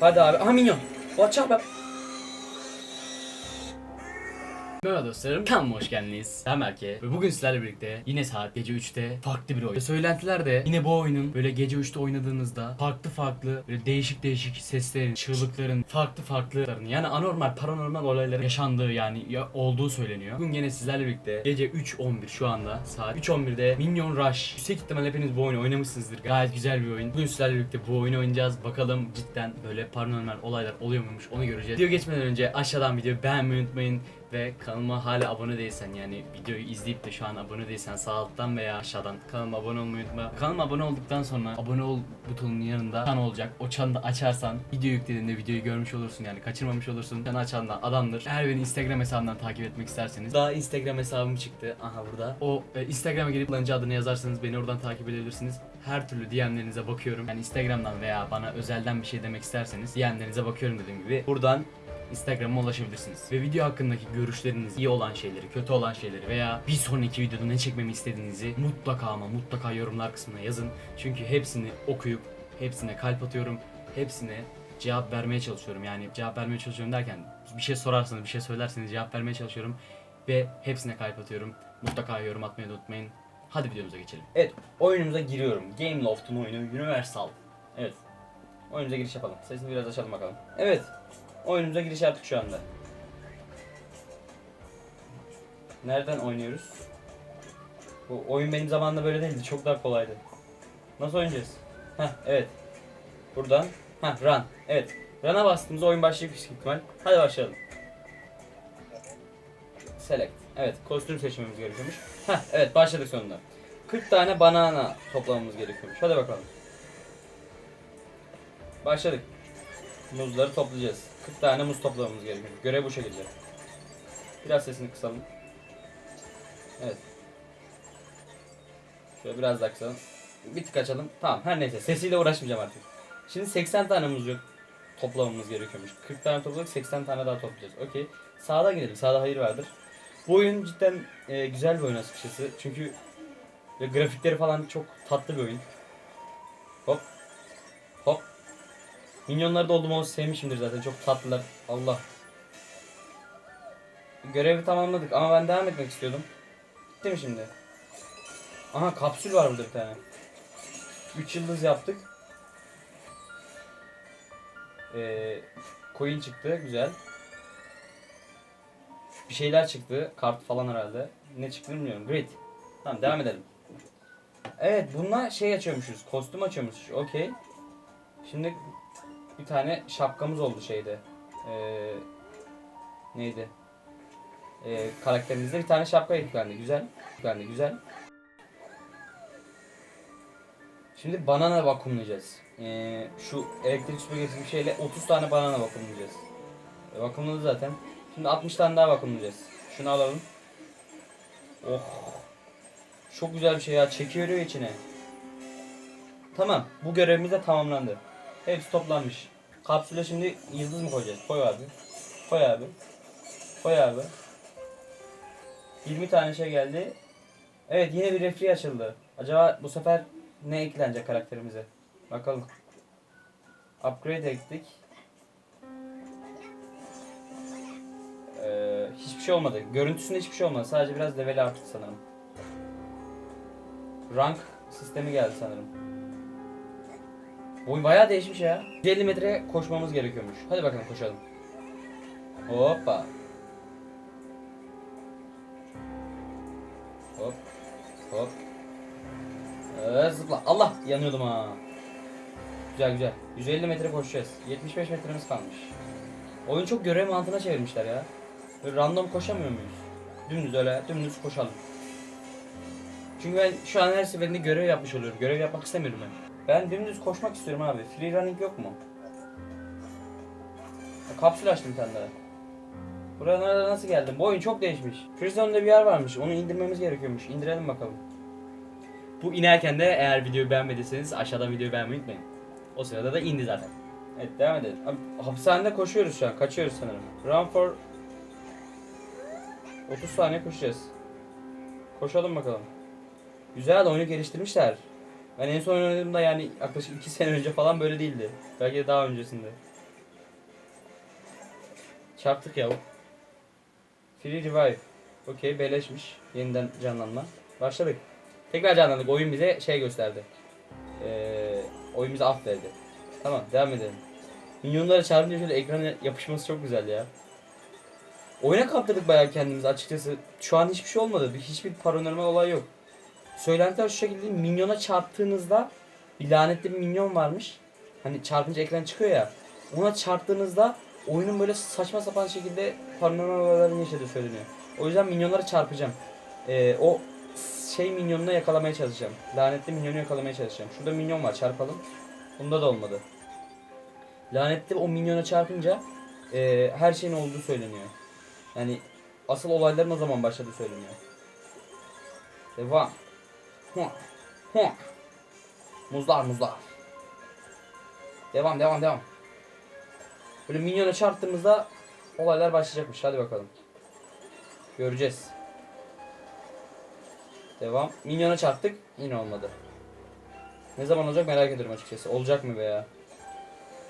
Hadi abi. Aha minyon. Out be. Merhaba dostlarım, kanalıma hoş geldiniz. Ben Berke ve bugün sizlerle birlikte yine saat gece 3'te farklı bir oyun. Söylentiler de yine bu oyunun böyle gece 3'te oynadığınızda farklı farklı böyle değişik değişik seslerin, çığlıkların, farklı farklıların yani anormal, paranormal olayların yaşandığı yani ya- olduğu söyleniyor. Bugün yine sizlerle birlikte gece 3.11 şu anda saat 3.11'de Minion Rush. Yüksek ihtimal hepiniz bu oyunu oynamışsınızdır. Gayet güzel bir oyun. Bugün sizlerle birlikte bu oyunu oynayacağız. Bakalım cidden böyle paranormal olaylar oluyor muymuş onu göreceğiz. Video geçmeden önce aşağıdan videoyu beğenmeyi unutmayın ve kanalıma hala abone değilsen yani videoyu izleyip de şu an abone değilsen sağ alttan veya aşağıdan kanalıma abone olmayı unutma. Kanalıma abone olduktan sonra abone ol butonunun yanında çan olacak. O çanı da açarsan video yüklediğinde videoyu görmüş olursun yani kaçırmamış olursun. Çanı açan da adamdır. Eğer beni Instagram hesabından takip etmek isterseniz daha Instagram hesabım çıktı. Aha burada. O e, Instagram'a girip kullanıcı adını yazarsanız beni oradan takip edebilirsiniz. Her türlü DM'lerinize bakıyorum. Yani Instagram'dan veya bana özelden bir şey demek isterseniz DM'lerinize bakıyorum dediğim gibi. Buradan Instagram'a ulaşabilirsiniz. Ve video hakkındaki görüşleriniz, iyi olan şeyleri, kötü olan şeyleri veya bir sonraki videoda ne çekmemi istediğinizi mutlaka ama mutlaka yorumlar kısmına yazın. Çünkü hepsini okuyup hepsine kalp atıyorum. Hepsine cevap vermeye çalışıyorum. Yani cevap vermeye çalışıyorum derken bir şey sorarsanız, bir şey söylerseniz cevap vermeye çalışıyorum. Ve hepsine kalp atıyorum. Mutlaka yorum atmayı unutmayın. Hadi videomuza geçelim. Evet oyunumuza giriyorum. Game Loft'un oyunu Universal. Evet. Oyunumuza giriş yapalım. Sesini biraz açalım bakalım. Evet. Oyunumuza giriş yaptık şu anda. Nereden oynuyoruz? Bu oyun benim zamanımda böyle değildi. Çok daha kolaydı. Nasıl oynayacağız? Heh evet. Buradan. Heh run. Evet. Run'a bastığımızda oyun başlayacak büyük ihtimal. Hadi başlayalım. Select. Evet, kostüm seçmemiz gerekiyormuş. Heh, evet başladık sonunda. 40 tane banana toplamamız gerekiyormuş. Hadi bakalım. Başladık. Muzları toplayacağız. 40 tane muz toplamamız gerekiyor. Görev bu şekilde. Biraz sesini kısalım. Evet. Şöyle biraz daha kısalım. Bir tık açalım. Tamam her neyse sesiyle uğraşmayacağım artık. Şimdi 80 tane muz yok toplamamız gerekiyormuş. 40 tane topladık 80 tane daha toplayacağız. Okey. Sağda gidelim. Sağda hayır vardır. Bu oyun cidden e, güzel bir oyun açıkçası. Çünkü grafikleri falan çok tatlı bir oyun. Hop. Minyonları da olduğum olsun sevmişimdir zaten. Çok tatlılar. Allah. Görevi tamamladık ama ben devam etmek istiyordum. Bitti mi şimdi? Aha kapsül var burada bir tane. 3 yıldız yaptık. Ee, coin çıktı. Güzel. Bir şeyler çıktı. Kart falan herhalde. Ne çıktı bilmiyorum. Grid. Tamam devam edelim. Evet bununla şey açıyormuşuz. Kostüm açıyormuşuz. Okey. Şimdi bir tane şapkamız oldu şeyde. Ee, neydi? Ee, karakterimizde bir tane şapka eklendi. Güzel. Eklendi. Güzel. Şimdi banana vakumlayacağız. Ee, şu elektrik süpürgesi bir şeyle 30 tane banana vakumlayacağız. E, vakumladı zaten. Şimdi 60 tane daha vakumlayacağız. Şunu alalım. Oh. Çok güzel bir şey ya. Çekiyor içine. Tamam. Bu görevimiz de tamamlandı. Hepsi toplanmış. Kapsüle şimdi yıldız mı koyacağız? Koy abi. Koy abi. Koy abi. 20 tane şey geldi. Evet yine bir refri açıldı. Acaba bu sefer ne eklenecek karakterimize? Bakalım. Upgrade ekledik. Ee, hiçbir şey olmadı. Görüntüsünde hiçbir şey olmadı. Sadece biraz level arttı sanırım. Rank sistemi geldi sanırım. Oyun bayağı değişmiş ya. 150 metre koşmamız gerekiyormuş. Hadi bakalım koşalım. Hoppa. Hop. Hop. Ee, zıpla. Allah yanıyordum ha. Güzel güzel. 150 metre koşacağız. 75 metremiz kalmış. Oyun çok görev mantığına çevirmişler ya. Böyle random koşamıyor muyuz? Dümdüz öyle dümdüz koşalım. Çünkü ben şu an her seferinde görev yapmış oluyorum. Görev yapmak istemiyorum ben. Ben dümdüz koşmak istiyorum abi. Free running yok mu? Kapsül açtım bir tane. Buralara nasıl geldim? Bu oyun çok değişmiş. Frizone'da bir yer varmış. Onu indirmemiz gerekiyormuş. İndirelim bakalım. Bu inerken de eğer videoyu beğenmediyseniz aşağıdan videoyu beğenmeyi unutmayın. O sırada da indi zaten. Evet devam edelim. Abi, hapishanede koşuyoruz şu an. Kaçıyoruz sanırım. Run for 30 saniye koşacağız. Koşalım bakalım. Güzel oyunu geliştirmişler. Ben en son oynadığımda yani yaklaşık 2 sene önce falan böyle değildi. Belki de daha öncesinde. Çarptık ya. Free revive. Okey beleşmiş. Yeniden canlanma. Başladık. Tekrar canlandık. Oyun bize şey gösterdi. Ee, oyun bize af. Tamam devam edelim. Minyonlara çarpınca şöyle ekrana yapışması çok güzel ya. Oyuna kaptırdık bayağı kendimizi açıkçası. Şu an hiçbir şey olmadı. Bir- Hiçbir paranormal olay yok. Söylentiler şu şekilde minyona çarptığınızda bir lanetli bir minyon varmış. Hani çarpınca ekran çıkıyor ya. Ona çarptığınızda oyunun böyle saçma sapan şekilde paranormal olayların yaşadığı söyleniyor. O yüzden minyonlara çarpacağım. Ee, o şey minyonunu yakalamaya çalışacağım. Lanetli minyonu yakalamaya çalışacağım. Şurada minyon var çarpalım. Bunda da olmadı. Lanetli o minyona çarpınca e, her şeyin olduğu söyleniyor. Yani asıl olayların o zaman başladığı söyleniyor. Devam. Muzlar muzlar. Devam devam devam. Böyle minyona çarptığımızda olaylar başlayacakmış. Hadi bakalım. Göreceğiz. Devam. Minyona çarptık. Yine olmadı. Ne zaman olacak merak ediyorum açıkçası. Olacak mı be ya?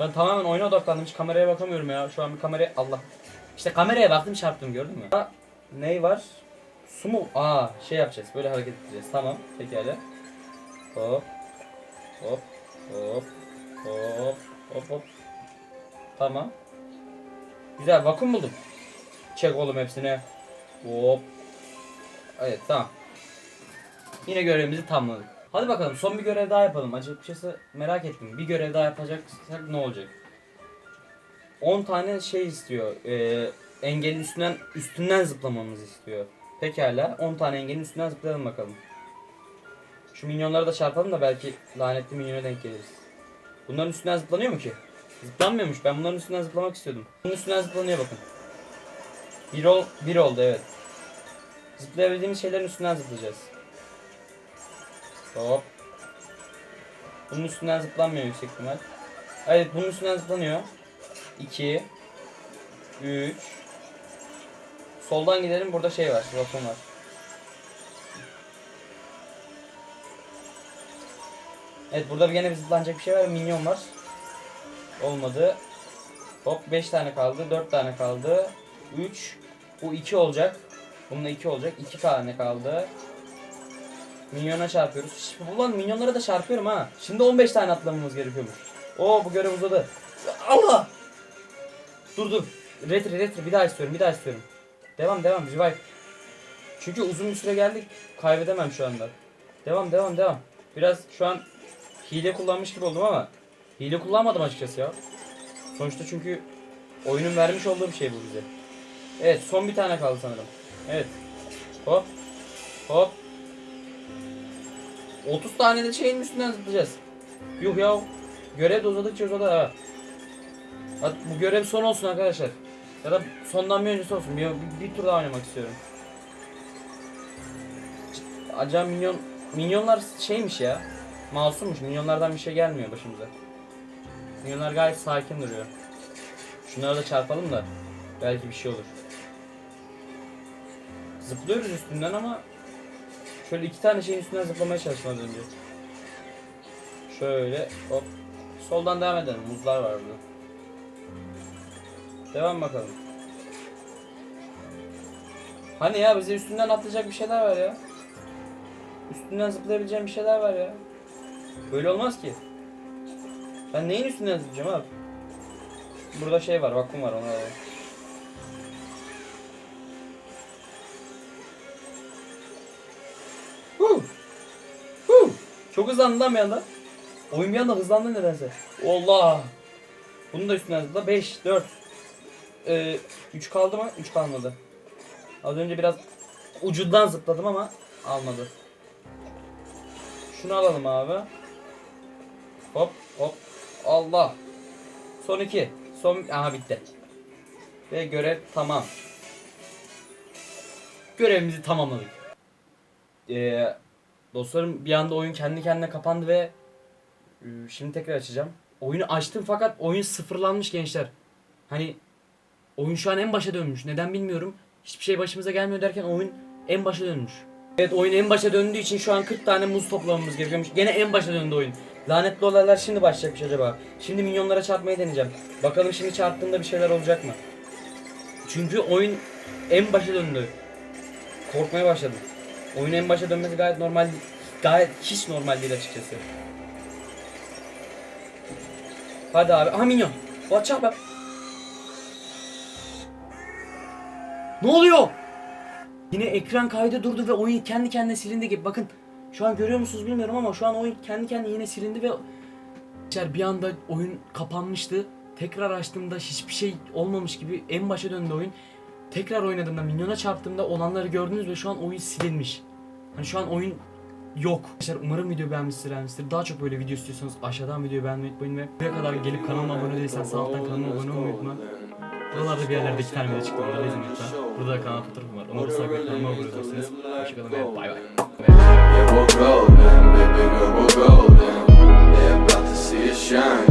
Ben tamamen oyuna odaklandım. Hiç kameraya bakamıyorum ya. Şu an bir kameraya... Allah. İşte kameraya baktım çarptım gördün mü? Ney var? Su? Aa şey yapacağız. Böyle hareket edeceğiz. Tamam. Pekala. Hop. Hop. Hop. Hop. Hop hop. Tamam. Güzel vakum buldum. Çek oğlum hepsini. Hop. Evet tamam. Yine görevimizi tamamladık. Hadi bakalım son bir görev daha yapalım. Açıkçası merak ettim. Bir görev daha yapacaksak ne olacak? 10 tane şey istiyor. Ee, engelin üstünden üstünden zıplamamızı istiyor. Pekala 10 tane engelin üstünden zıplayalım bakalım. Şu minyonlara da çarpalım da belki lanetli minyona denk geliriz. Bunların üstünden zıplanıyor mu ki? Zıplanmıyormuş. Ben bunların üstünden zıplamak istiyordum. Bunun üstünden zıplanıyor bakın. Bir, ol, bir oldu evet. Zıplayabildiğimiz şeylerin üstünden zıplayacağız. Hop. Bunun üstünden zıplanmıyor yüksek ihtimal. Evet bunun üstünden zıplanıyor. 2 3 Soldan gidelim burada şey var. Vakum var. Evet burada bir gene bir zıplanacak bir şey var. Minyon var. Olmadı. Hop 5 tane kaldı. 4 tane kaldı. 3 Bu 2 olacak. Bununla 2 olacak. 2 tane kaldı. Minyona çarpıyoruz. Şş, Ulan minyonlara da çarpıyorum ha. Şimdi 15 tane atlamamız gerekiyormuş. Oo bu görev uzadı. Allah! Dur dur. Retri retri bir daha istiyorum bir daha istiyorum. Devam devam revive. Çünkü uzun bir süre geldik. Kaybedemem şu anda. Devam devam devam. Biraz şu an hile kullanmış gibi oldum ama hile kullanmadım açıkçası ya. Sonuçta çünkü oyunun vermiş olduğu bir şey bu bize. Evet son bir tane kaldı sanırım. Evet. Hop. Hop. 30 tane de şeyin üstünden zıplayacağız. Yuh ya. Görev de uzadıkça uzadı ha. Bu görev son olsun arkadaşlar. Ya da sondan bir öncesi olsun. Bir, bir, bir tur daha oynamak istiyorum. Acaba minyon minyonlar şeymiş ya. Masummuş. Minyonlardan bir şey gelmiyor başımıza. Minyonlar gayet sakin duruyor. Şunları da çarpalım da belki bir şey olur. Zıplıyoruz üstünden ama şöyle iki tane şeyin üstünden zıplamaya çalıştım az önce. Şöyle hop. Soldan devam edelim. Muzlar var burada. Devam bakalım. Hani ya bize üstünden atlayacak bir şeyler var ya. Üstünden zıplayabileceğim bir şeyler var ya. Böyle olmaz ki. Ben neyin üstünden zıplayacağım abi? Burada şey var, vakum var ona. alalım. Huh! Çok hızlandı lan bir anda. Oyun bir anda hızlandı nedense. Allah! Bunu da üstünden zıpla. 5, 4, 3 kaldı mı? 3 kalmadı. Az önce biraz ucundan zıpladım ama almadı. Şunu alalım abi. Hop hop. Allah. Son iki. Son aha bitti. Ve görev tamam. Görevimizi tamamladık. Ee, dostlarım bir anda oyun kendi kendine kapandı ve e, şimdi tekrar açacağım. Oyunu açtım fakat oyun sıfırlanmış gençler. Hani oyun şu an en başa dönmüş. Neden bilmiyorum. Hiçbir şey başımıza gelmiyor derken oyun en başa dönmüş. Evet oyun en başa döndüğü için şu an 40 tane muz toplamamız gerekiyormuş. Gene en başa döndü oyun. Lanetli olaylar şimdi başlayacakmış acaba. Şimdi minyonlara çarpmayı deneyeceğim. Bakalım şimdi çarptığında bir şeyler olacak mı? Çünkü oyun en başa döndü. Korkmaya başladım. Oyun en başa dönmesi gayet normal. Gayet hiç normal değil açıkçası. Hadi abi. Aha minyon. Watch out be. Ne oluyor? Yine ekran kaydı durdu ve oyun kendi kendine silindi gibi. Bakın şu an görüyor musunuz bilmiyorum ama şu an oyun kendi kendine yine silindi ve bir anda oyun kapanmıştı. Tekrar açtığımda hiçbir şey olmamış gibi en başa döndü oyun. Tekrar oynadığımda minyona çarptığımda olanları gördünüz ve şu an oyun silinmiş. Hani şu an oyun yok. Arkadaşlar umarım video beğenmişsiniz. beğenmişsinizdir. Daha çok böyle video istiyorsanız aşağıdan videoyu beğenmeyi unutmayın ve buraya kadar gelip kanalıma abone değilsen sağ alttan kanalıma abone olmayı unutma. Buralarda bir yerlerde iki tane video çıktı onları izleyin lütfen. Burada da kanal fotoğrafım var. Onu da saklayıp kanalıma abone olursanız. Hoşçakalın ve bay bay. Yeah, we're golden, baby girl, we're golden. They're about to see us shine.